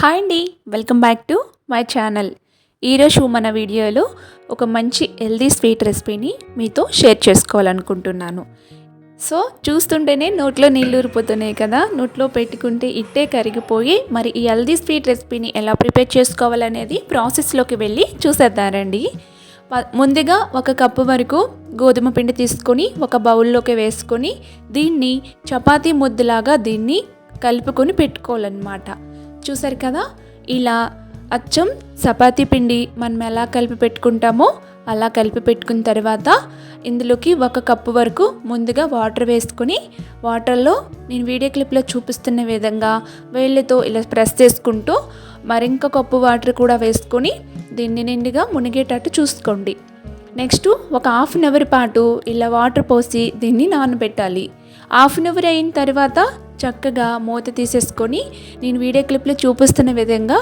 Hi అండి welcome back to my channel. ఈరోజు మన వీడియోలో ఒక మంచి హెల్దీ స్వీట్ రెసిపీని మీతో షేర్ చేసుకోవాలనుకుంటున్నాను. సో చూస్తుంటేనే నోట్లో నీళ్ళు ఊరిపోతున్నాయి కదా నోట్లో పెట్టుకుంటే ఇట్టే కరిగిపోయి మరి ఈ హెల్దీ స్వీట్ రెసిపీని ఎలా ప్రిపేర్ చేసుకోవాలనేది ప్రాసెస్లోకి వెళ్ళి చూసేద్దారండి. ముందుగా ఒక కప్పు వరకు గోధుమ పిండి తీసుకొని ఒక బౌల్లోకి వేసుకొని దీన్ని చపాతీ ముద్దలాగా దీన్ని కలుపుకొని పెట్టుకోవాలన్నమాట. చూసారు కదా? ఇలా అచ్చం చపాతీ పిండి మనం ఎలా కలిపి పెట్టుకుంటామో అలా కలిపి పెట్టుకున్న తర్వాత ఇందులోకి ఒక కప్పు వరకు ముందుగా వాటర్ వేసుకొని వాటర్లో నేను వీడియో క్లిప్లో చూపిస్తున్న విధంగా వేళ్ళతో ఇలా ప్రెస్ చేసుకుంటూ మరింక కప్పు వాటర్ కూడా వేసుకొని దీన్ని నిండుగా మునిగేటట్టు చూసుకోండి. నెక్స్ట్ ఒక హాఫ్ అన్ అవర్ పాటు ఇలా వాటర్ పోసి దీన్ని నానబెట్టాలి. హాఫ్ అన్ అవర్ అయిన తర్వాత చక్కగా మూత తీసేసుకొని నేను వీడియో క్లిప్లో చూపిస్తున్న విధంగా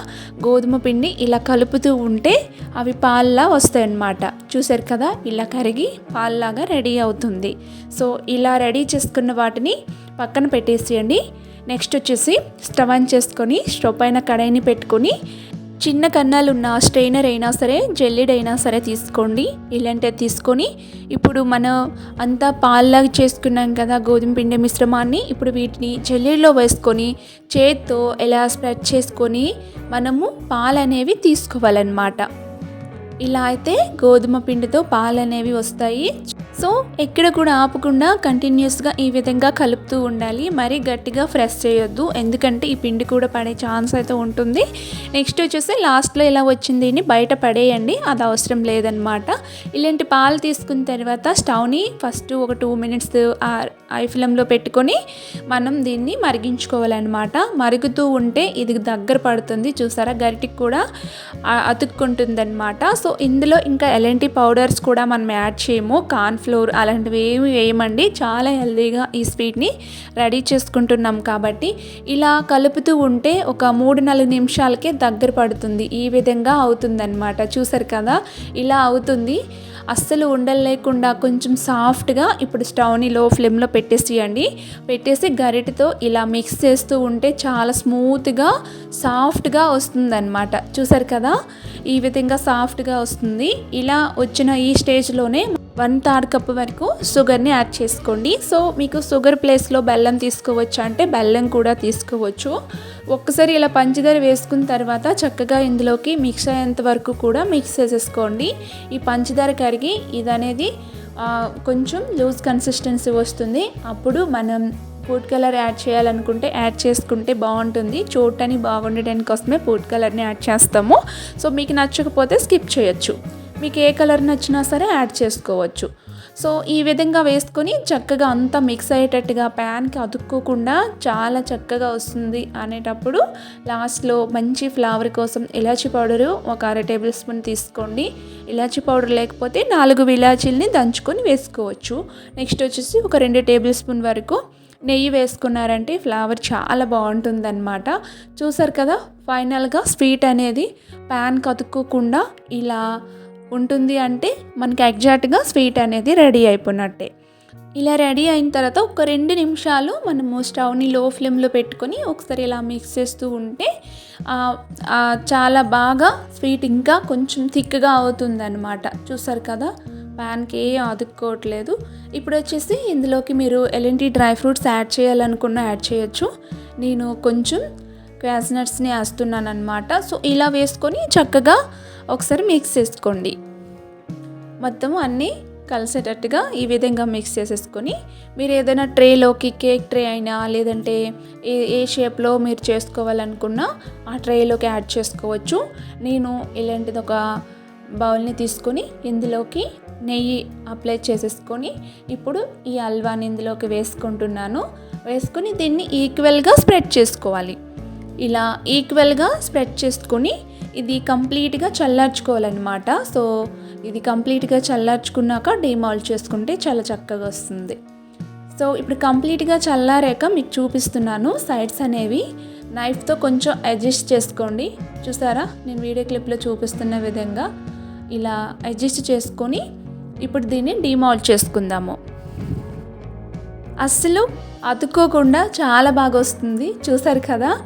గోధుమ పిండి ఇలా కలుపుతూ ఉంటే అవి పాల్లా వస్తాయి అన్నమాట చూసారు కదా? ఇలా కరిగి పాల్లాగా రెడీ అవుతుంది. సో ఇలా రెడీ చేసుకున్న వాటిని పక్కన పెట్టేసేయండి. నెక్స్ట్ వచ్చేసి స్టవ్ ఆన్ చేసుకొని స్టవ్ పైన కడాయిని పెట్టుకొని చిన్న కన్నాలున్న స్ట్రైనర్ అయినా సరే జెల్లిడ్ అయినా సరే తీసుకోండి. ఇలాంటివి తీసుకొని ఇప్పుడు మనం అంతా పాల్లాగా చేసుకున్నాం కదా గోధుమ పిండి మిశ్రమాన్ని ఇప్పుడు వీటిని జెల్లీలో వేసుకొని చేత్తో ఎలా స్ప్రెడ్ చేసుకొని మనము పాలు అనేవి తీసుకోవాలన్నమాట. ఇలా అయితే గోధుమ పిండితో పాలు అనేవి వస్తాయి. సో ఎక్కడ కూడా ఆపకుండా కంటిన్యూస్గా ఈ విధంగా కలుపుతూ ఉండాలి. మరీ గట్టిగా ఫ్రెష్ చేయొద్దు. ఎందుకంటే ఈ పిండి కూడా పడే ఛాన్స్ అయితే ఉంటుంది. నెక్స్ట్ వచ్చేసి లాస్ట్లో ఇలా వచ్చింది బయట పడేయండి. అది అవసరం లేదనమాట ఇలాంటి పాలు తీసుకున్న తర్వాత స్టవ్ని ఫస్ట్ ఒక టూ మినిట్స్ ఐ పెట్టుకొని మనం దీన్ని మరిగించుకోవాలన్నమాట. మరుగుతూ ఉంటే ఇది దగ్గర పడుతుంది. చూసారా? గరిటికి కూడా అతుక్కుంటుందన్నమాట. సో ఇందులో ఇంకా ఎలాంటి పౌడర్స్ కూడా మనం యాడ్ చేయము. కాన్ ఫ్లోర్ అలాంటివి ఏమి వేయమండి. చాలా హెల్దీగా ఈ స్వీట్ని రెడీ చేసుకుంటున్నాం కాబట్టి ఇలా కలుపుతూ ఉంటే ఒక మూడు నాలుగు నిమిషాలకే దగ్గర పడుతుంది. ఈ విధంగా అవుతుందన్నమాట. చూసారు కదా? ఇలా అవుతుంది. అస్సలు ఉండలు లేకుండా కొంచెం సాఫ్ట్గా ఇప్పుడు స్టవ్ని లో ఫ్లేమ్లో పెట్టేసేయండి. పెట్టేసి గరిటతో ఇలా మిక్స్ చేస్తూ ఉంటే చాలా స్మూత్గా సాఫ్ట్గా వస్తుందన్నమాట. చూసారు కదా? ఈ విధంగా సాఫ్ట్గా వస్తుంది. ఇలా వచ్చిన ఈ స్టేజ్లోనే వన్ థర్డ్ కప్ వరకు షుగర్ని యాడ్ చేసుకోండి. సో మీకు షుగర్ ప్లేస్లో బెల్లం తీసుకోవచ్చు అంటే బెల్లం కూడా తీసుకోవచ్చు. ఒక్కసారి ఇలా పంచదార వేసుకున్న తర్వాత చక్కగా ఇందులోకి మిక్స్ అయ్యేంత వరకు కూడా మిక్స్ చేసేసుకోండి. ఈ పంచదార కరిగి ఇది అనేది కొంచెం లూజ్ కన్సిస్టెన్సీ వస్తుంది. అప్పుడు మనం ఫుడ్ కలర్ యాడ్ చేయాలనుకుంటే యాడ్ చేసుకుంటే బాగుంటుంది. చూడటానికి బాగుండడానికి కోసమే ఫుడ్ కలర్ని యాడ్ చేస్తాము. సో మీకు నచ్చకపోతే స్కిప్ చేయొచ్చు. మీకు ఏ కలర్ నచ్చినా సరే యాడ్ చేసుకోవచ్చు. సో ఈ విధంగా వేసుకొని చక్కగా అంతా మిక్స్ అయ్యేటట్టుగా ప్యాన్కి అతుక్కోకుండా చాలా చక్కగా వస్తుంది అనేటప్పుడు లాస్ట్లో మంచి ఫ్లేవర్ కోసం ఇలాచీ పౌడరు ఒక అర టేబుల్ స్పూన్ తీసుకోండి. ఇలాచీ పౌడర్ లేకపోతే నాలుగు ఇలాచీల్ని దంచుకొని వేసుకోవచ్చు. నెక్స్ట్ వచ్చేసి ఒక రెండు టేబుల్ స్పూన్ వరకు నెయ్యి వేసుకున్నారంటే ఫ్లేవర్ చాలా బాగుంటుందన్నమాట. చూసారు కదా ఫైనల్గా స్వీట్ అనేది ప్యాన్ కతుక్కోకుండా ఇలా ఉంటుంది అంటే మనకి ఎగ్జాక్ట్గా స్వీట్ అనేది రెడీ అయిపోయినట్టే. ఇలా రెడీ అయిన తర్వాత ఒక రెండు నిమిషాలు మనము స్టవ్ని లో ఫ్లేమ్లో పెట్టుకొని ఒకసారి ఇలా మిక్స్ చేస్తూ ఉంటే చాలా బాగా స్వీట్ ఇంకా కొంచెం థిక్గా అవుతుందన్నమాట. చూసారు కదా? ప్యాన్కి ఏ అతుక్కోవట్లేదు ఇప్పుడు వచ్చేసి ఇందులోకి మీరు ఎలాంటి డ్రై ఫ్రూట్స్ యాడ్ చేయాలనుకున్నా యాడ్ చేయొచ్చు. నేను కొంచెం వేస్తున్నాను వేస్తున్నానమాట సో ఇలా వేసుకొని చక్కగా ఒకసారి మిక్స్ చేసుకోండి. మొత్తం అన్నీ కలిసేటట్టుగా ఈ విధంగా మిక్స్ చేసేసుకొని మీరు ఏదైనా ట్రేలోకి కేక్ ట్రే అయినా లేదంటే ఏ ఏ షేప్లో మీరు చేసుకోవాలనుకున్నా ఆ ట్రేలోకి యాడ్ చేసుకోవచ్చు. నేను ఇలాంటిది ఒక బౌల్ని తీసుకొని ఇందులోకి నెయ్యి అప్లై చేసేసుకొని ఇప్పుడు ఈ హల్వాని ఇందులోకి వేసుకుంటున్నాను. వేసుకొని దీన్ని ఈక్వల్గా స్ప్రెడ్ చేసుకోవాలి. ఇలా ఈక్వల్గా స్ప్రెడ్ చేసుకొని ఇది కంప్లీట్గా చల్లార్చుకోవాలన్నమాట. సో ఇది కంప్లీట్గా చల్లార్చుకున్నాక డిమాల్ట్ చేసుకుంటే చాలా చక్కగా వస్తుంది. సో ఇప్పుడు కంప్లీట్గా చల్లారాక మీకు చూపిస్తున్నాను సైడ్స్ అనేవి. నైఫ్తో కొంచెం అడ్జస్ట్ చేసుకోండి. చూసారా? నేను వీడియో క్లిప్లో చూపిస్తున్న విధంగా ఇలా అడ్జస్ట్ చేసుకొని ఇప్పుడు దీన్ని డిమాల్ట్ చేసుకుందాము. అస్సలు అతుక్కోకుండా చాలా బాగా వస్తుంది. చూసారు కదా?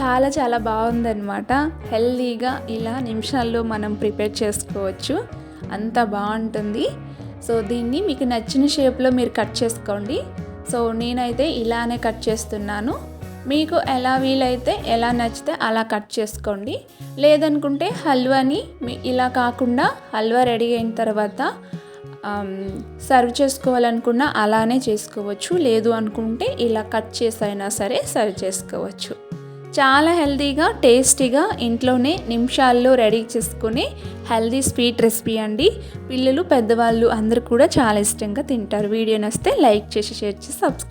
చాలా చాలా బాగుందన్నమాట. హెల్దీగా ఇలా నిమిషాల్లో మనం ప్రిపేర్ చేసుకోవచ్చు. అంత బాగుంటుంది. సో దీన్ని మీకు నచ్చిన షేప్లో మీరు కట్ చేసుకోండి. సో నేనైతే ఇలానే కట్ చేస్తున్నాను. మీకు ఎలా వీలైతే ఎలా నచ్చితే అలా కట్ చేసుకోండి. లేదనుకుంటే హల్వాని మీ ఇలా కాకుండా హల్వా రెడీ అయిన తర్వాత సర్వ్ చేసుకోవాలనుకున్నా అలానే చేసుకోవచ్చు. లేదు అనుకుంటే ఇలా కట్ చేసైనా సరే సర్వ్ చేసుకోవచ్చు. చాలా హెల్తీగా టేస్టీగా ఇంట్లోనే నిమిషాల్లో రెడీ చేసుకునే హెల్దీ స్వీట్ రెసిపీ అండి. పిల్లలు పెద్దవాళ్ళు అందరూ కూడా చాలా ఇష్టంగా తింటారు. వీడియో నస్తే లైక్ చేసి షేర్ చేసి సబ్స్క్రైబ్